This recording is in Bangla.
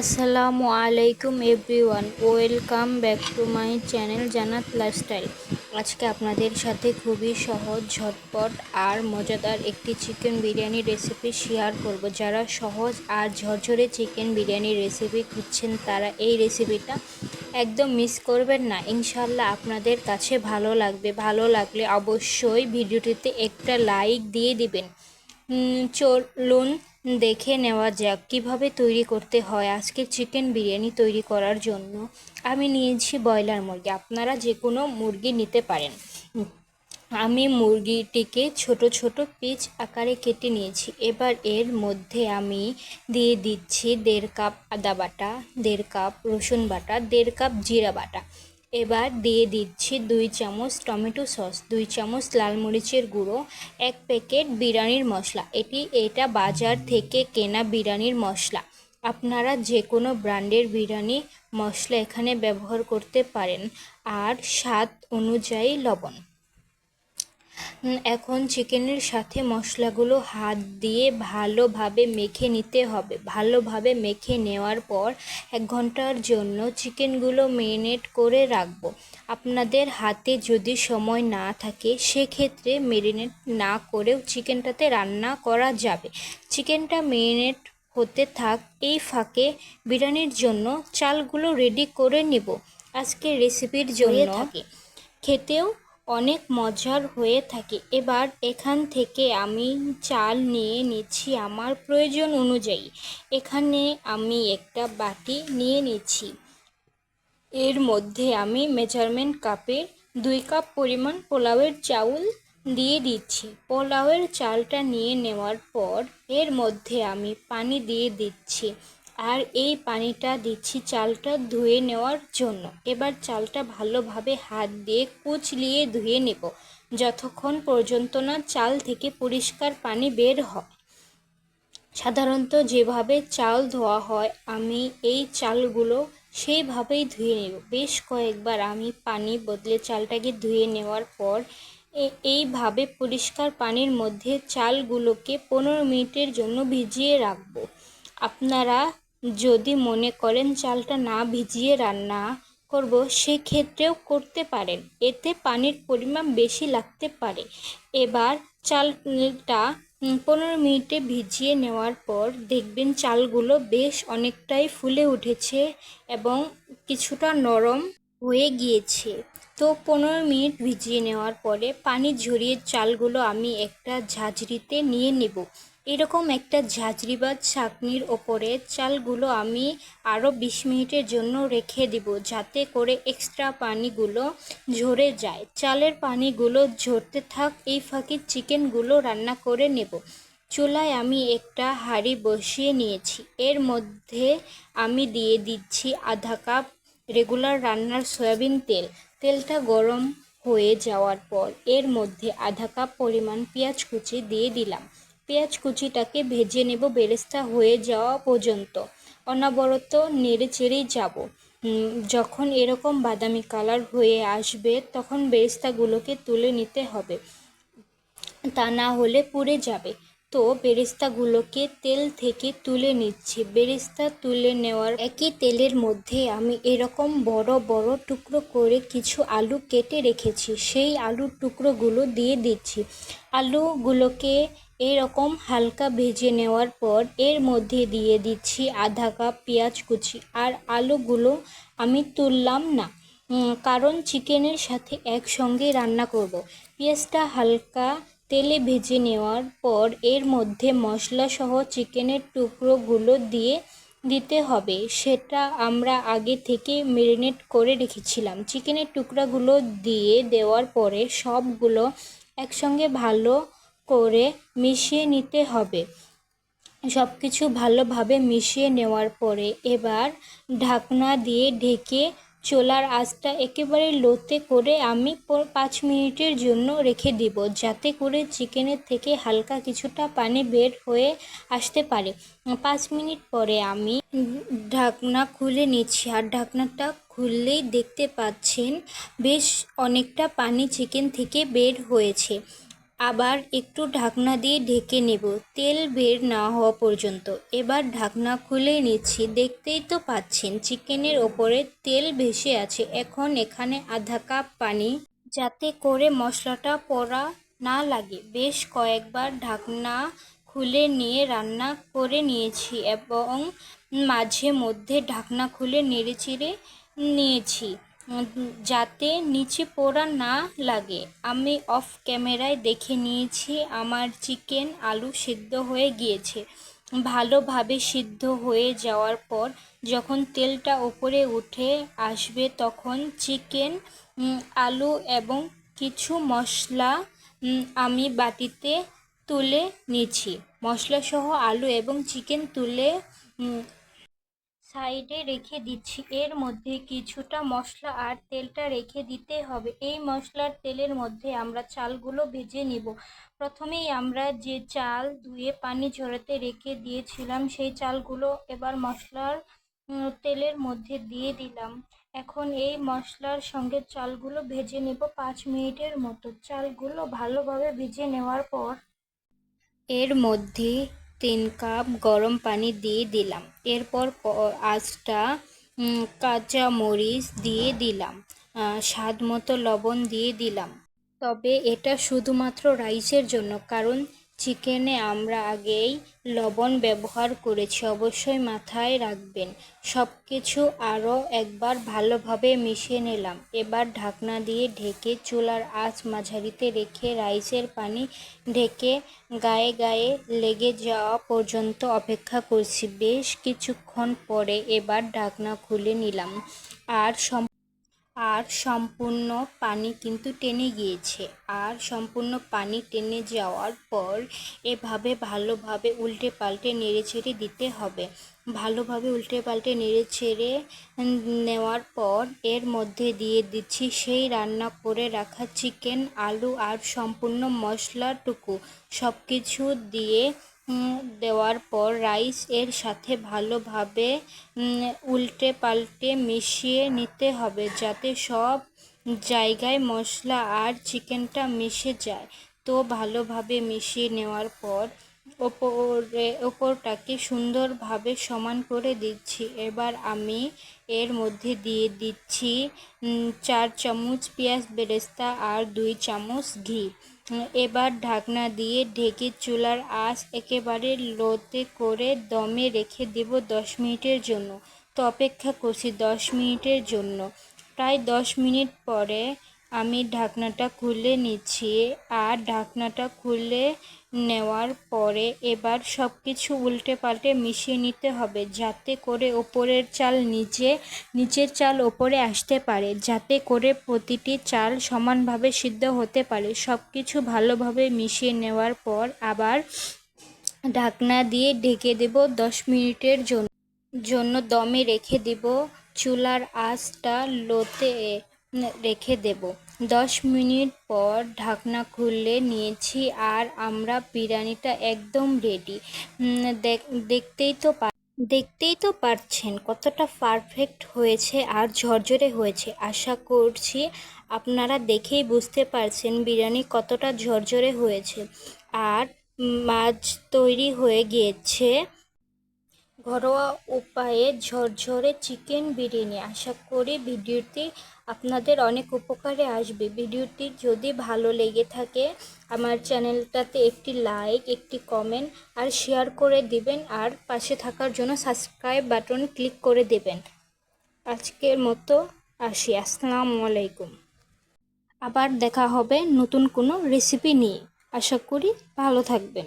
আসসালামু আলাইকুম everyone, welcome back to my channel Jannat lifestyle. আজকে আপনাদের সাথে খুবই সহজ, ঝটপট আর মজাদার একটি চিকেন বিরিয়ানি রেসিপি শেয়ার করব। যারা সহজ আর ঝরঝরে চিকেন বিরিয়ানি রেসিপি খুঁজছেন, তারা এই রেসিপিটা একদম মিস করবেন না। ইনশাল্লাহ আপনাদের কাছে ভালো লাগবে। ভালো লাগলে অবশ্যই ভিডিওটিতে একটা লাইক দিয়ে দিবেন। চলুন দেখে নেওয়া যাক কীভাবে তৈরি করতে হয় আজকে চিকেন বিরিয়ানি তৈরি করার জন্য। আমি নিয়েছি ব্রয়লার মুরগি, আপনারা যে কোনো মুরগি নিতে পারেন। আমি মুরগিটিকে ছোট ছোট পিচ আকারে কেটে নিয়েছি। এবার এর মধ্যে আমি দিয়ে দিচ্ছি দেড় কাপ আদা বাটা, দেড় কাপ রসুন বাটা, দেড় কাপ জিরা বাটা। এবার দিয়ে দিচ্ছি দুই চামচ টমেটো সস, দুই চামচ লাল মরিচের গুঁড়ো, এক প্যাকেট বিরিয়ানির মশলা। এটি, এটা বাজার থেকে কেনা বিরিয়ানির মশলা। আপনারা যে কোনো ব্র্যান্ডের বিরিয়ানি মশলা এখানে ব্যবহার করতে পারেন। আর স্বাদ অনুযায়ী লবণ। এখন চিকেনের সাথে মশলাগুলো হাত দিয়ে ভালোভাবে মেখে নিতে হবে। ভালোভাবে মেখে নেওয়ার পর এক ঘণ্টার জন্য চিকেনগুলো মেরিনেট করে রাখব। আপনাদের হাতে যদি সময় না থাকে সেক্ষেত্রে মেরিনেট না করেও চিকেনটাতে রান্না করা যাবে। চিকেনটা মেরিনেট হতে থাক এই ফাঁকে বিরিয়ানির জন্য চালগুলো রেডি করে নেব। আজকে রেসিপির জন্য থাকে। খেতেও অনেক মজার হয়ে থাকে। এবার এখান থেকে আমি চাল নিয়ে নিচ্ছি আমার প্রয়োজন অনুযায়ী। এখানে আমি একটা বাটি নিয়ে নিচ্ছি। এর মধ্যে আমি মেজারমেন্ট কাপের দুই কাপ পরিমাণ পোলাওয়ের চাউল দিয়ে দিচ্ছি। পোলাওয়ের চালটা নিয়ে নেওয়ার পর এর মধ্যে আমি পানি দিয়ে দিচ্ছি। আর এই পানিটা দিচ্ছি চালটা ধুয়ে নেওয়ার জন্য। এবার চালটা ভালোভাবে হাত দিয়ে কুচলিয়ে ধুয়ে নেব, যতক্ষণ পর্যন্ত না চাল থেকে পরিষ্কার পানি বের হয়। সাধারণত যেভাবে চাল ধোয়া হয়, আমি এই চালগুলো সেইভাবেই ধুয়ে নেব। বেশ কয়েকবার আমি পানি বদলে চালটাকে ধুয়ে নেওয়ার পর এইভাবে পরিষ্কার পানির মধ্যে চালগুলোকে পনেরো মিনিটের জন্য ভিজিয়ে রাখব। আপনারা যদি মনে করেন চালটা না ভিজিয়ে রান্না করব, সেক্ষেত্রেও করতে পারেন। এতে পানির পরিমাণ বেশি লাগতে পারে। এবার চালটা পনেরো মিনিটে ভিজিয়ে নেওয়ার পর দেখবেন চালগুলো বেশ অনেকটাই ফুলে উঠেছে এবং কিছুটা নরম হয়ে গিয়েছে। তো পনেরো মিনিট ভিজিয়ে নেওয়ার পরে পানি ঝরিয়ে চালগুলো আমি একটা ঝাঁঝরিতে নিয়ে নেব। এরকম একটা ঝাঁঝরি বা ছাঁকনির ওপরে চালগুলো আমি আরও বিশ মিনিটের জন্য রেখে দিব যাতে করে এক্সট্রা পানিগুলো ঝরে যায়। চালের পানিগুলো ঝরতে থাক, এই ফাঁকে চিকেনগুলো রান্না করে নেব। চুলায় আমি একটা হাঁড়ি বসিয়ে নিয়েছি। এর মধ্যে আমি দিয়ে দিচ্ছি আধা কাপ রেগুলার রান্নার সয়াবিন তেল। তেলটা গরম হয়ে যাওয়ার পর এর মধ্যে আধা কাপ পরিমাণ পেঁয়াজ কুচি দিয়ে দিলাম। পেঁয়াজ কুচিটাকে ভেজে নেব বেরেস্তা হয়ে যাওয়া পর্যন্ত। অনবরত নেড়ে চেড়েই যাব। যখন এরকম বাদামি কালার হয়ে আসবে, তখন বেরেস্তাগুলোকে তুলে নিতে হবে। তা না হলে পুড়ে যাবে। তো বেরেস্তাগুলোকে তেল থেকে তুলে নিচ্ছি। বেরেস্তা তুলে নেওয়ার একই তেলের মধ্যে আমি এরকম বড় বড় টুকরো করে কিছু আলু কেটে রেখেছি। সেই আলুর টুকরোগুলো দিয়ে দিচ্ছি। আলুগুলোকে এরকম হালকা ভেজে নেওয়ার পর এর মধ্যে দিয়ে দিচ্ছি আধা কাপ পেঁয়াজ কুচি। আর আলুগুলো আমি তুললাম না কারণ চিকেনের সাথে একসঙ্গে রান্না করব। পেঁয়াজটা হালকা তেলে ভেজে নেওয়ার পর এর মধ্যে মশলা সহ চিকেনের টুকরোগুলো দিয়ে দিতে হবে। সেটা আমরা আগে থেকে মেরিনেট করে রেখেছিলাম। চিকেনের টুকরাগুলো দিয়ে দেওয়ার পরে সবগুলো একসঙ্গে ভালো করে মিশিয়ে নিতে হবে। সব কিছু ভালোভাবে মিশিয়ে নেওয়ার পরে এবার ঢাকনা দিয়ে ঢেকে চোলার আঁচটা একেবারে লোতে করে আমি পাঁচ মিনিটের জন্য রেখে দিব, যাতে করে চিকেনের থেকে হালকা কিছুটা পানি বের হয়ে আসতে পারে। পাঁচ মিনিট পরে আমি ঢাকনা খুলে নিচ্ছি। আর ঢাকনাটা খুললেই দেখতে পাচ্ছেন, বেশ অনেকটা পানি চিকেন থেকে বের হয়েছে। আবার একটু ঢাকনা দিয়ে ঢেকে নেব। তেল বের না হওয়া পর্যন্ত। এবার ঢাকনা খুলে নিচ্ছি। দেখতেই তো পাচ্ছেন, চিকেনের ওপরে তেল ভেসে আছে। এখন এখানে আধা কাপ পানি যাতে করে মশলাটা পড়া না লাগে। বেশ কয়েকবার ঢাকনা খুলে নিয়ে রান্না করে নিয়েছি এবং মাঝে মধ্যে ঢাকনা খুলে নেড়েচেড়ে নিয়েছি। যাতে নিচে পোড়া না লাগে। আমি অফ ক্যামেরায় দেখে নিয়েছি, আমার চিকেন আলু সিদ্ধ হয়ে গিয়েছে। ভালোভাবে সিদ্ধ হয়ে যাওয়ার পর যখন তেলটা ওপরে উঠে আসবে তখন চিকেন আলু এবং কিছু মশলা আমি বাটিতে তুলে নিচ্ছি। মশলাসহ আলু এবং চিকেন তুলে সাইডে রেখে দিচ্ছি। এর মধ্যে কিছুটা মশলা আর তেলটা রেখে দিতে হবে। এই মশলার তেলের মধ্যে আমরা চালগুলো ভেজে নিব। প্রথমেই আমরা যে চাল ধুয়ে পানি ঝরাতে রেখে দিয়েছিলাম, সেই চালগুলো এবার মশলার তেলের মধ্যে দিয়ে দিলাম। এখন এই মশলার সঙ্গে চালগুলো ভেজে নেব পাঁচ মিনিটের মতো। চালগুলো ভালোভাবে ভেজে নেওয়ার পর এর মধ্যে তিন কাপ গরম পানি দিয়ে দিলাম। এরপর আঁচটা কাঁচামরিচ কাঁচা মরিচ দিয়ে দিলাম। স্বাদ মতো লবণ দিয়ে দিলাম। তবে এটা শুধুমাত্র রাইসের জন্য, কারণ চিকেনে আমরা আগেই লবণ ব্যবহার করেছি, অবশ্যই মাথায় রাখবেন। সব কিছু আরও একবার ভালোভাবে মিশিয়ে নিলাম। এবার ঢাকনা দিয়ে ঢেকে চুলার আঁচ মাঝারিতে রেখে রাইসের পানি ঢেকে গায়ে গায়ে লেগে যাওয়া পর্যন্ত অপেক্ষা করছি। বেশ কিছুক্ষণ পরে এবার ঢাকনা খুলে নিলাম। আর সম আর সম্পূর্ণ পানি কিন্তু টেনে গিয়েছে। আর সম্পূর্ণ পানি টেনে যাওয়ার পর এভাবে ভালোভাবে উল্টে পাল্টে নেড়ে ছেড়ে দিতে হবে। ভালোভাবে উল্টে পাল্টে নেড়ে ছেড়ে নেওয়ার পর এর মধ্যে দিয়ে দিচ্ছি সেই রান্না করে রাখা চিকেন আলু আর সম্পূর্ণ মশলাটুকু। সব কিছু দিয়ে দেওয়ার পর রাইস এর সাথে ভালোভাবে উল্টে পাল্টে মিশিয়ে নিতে হবে যাতে সব জায়গায় মশলা আর চিকেনটা মিশে যায়। তো ভালোভাবে মিশিয়ে নেওয়ার পর ওপরে, ওপরটাকে সুন্দরভাবে সমান করে দিচ্ছি। এবার আমি এর মধ্যে দিয়ে দিচ্ছি চার চামচ পেঁয়াজ বেরেস্তা আর দুই চামচ ঘি। এবার ঢাকনা দিয়ে ঢেকে চুলার আঁচ একেবারে লোতে করে দমে রেখে দেব দশ মিনিটের জন্য। তো অপেক্ষা করছি দশ মিনিটের জন্য। প্রায় দশ মিনিট পরে আমি ঢাকনাটা খুলে নিচ্ছি। আর ঢাকনাটা খুলে নেওয়ার পরে এবার সব কিছু উল্টে পাল্টে মিশিয়ে নিতে হবে যাতে করে ওপরের চাল নিচে নিচের চাল ওপরে আসতে পারে, যাতে করে প্রতিটি চাল সমানভাবে সিদ্ধ হতে পারে। সব কিছু ভালোভাবে মিশিয়ে নেওয়ার পর আবার ঢাকনা দিয়ে ঢেকে দেব দশ মিনিটের জন্য। জন্য দমে রেখে দেব, চুলার আঁচটা লোতে রেখে দেব। দশ মিনিট পর ঢাকনা খুলে নিয়েছি আর আমরা বিরিয়ানিটা একদম রেডি দেখতেই তো দেখতেই তো পারছেন কতটা পারফেক্ট হয়েছে আর ঝরঝরে হয়েছে। আশা করছি আপনারা দেখেই বুঝতে পারছেন বিরিয়ানি কতটা ঝরঝরে হয়েছে। আর মাছ তৈরি হয়ে গিয়েছে। ঘরোয়া উপায়ে ঝরঝরে চিকেন বিরিয়ানি। আশা করি ভিডিওটি আপনাদের অনেক উপকারে আসবে। ভিডিওটি যদি ভালো লেগে থাকে, আমার চ্যানেলটাতে একটি লাইক, একটি কমেন্ট আর শেয়ার করে দিবেন আর পাশে থাকার জন্য সাবস্ক্রাইব বাটন ক্লিক করে দেবেন। আজকের মতো আসি। আসসালামু আলাইকুম। আবার দেখা হবে নতুন কোনো রেসিপি নিয়ে। আশা করি ভালো থাকবেন।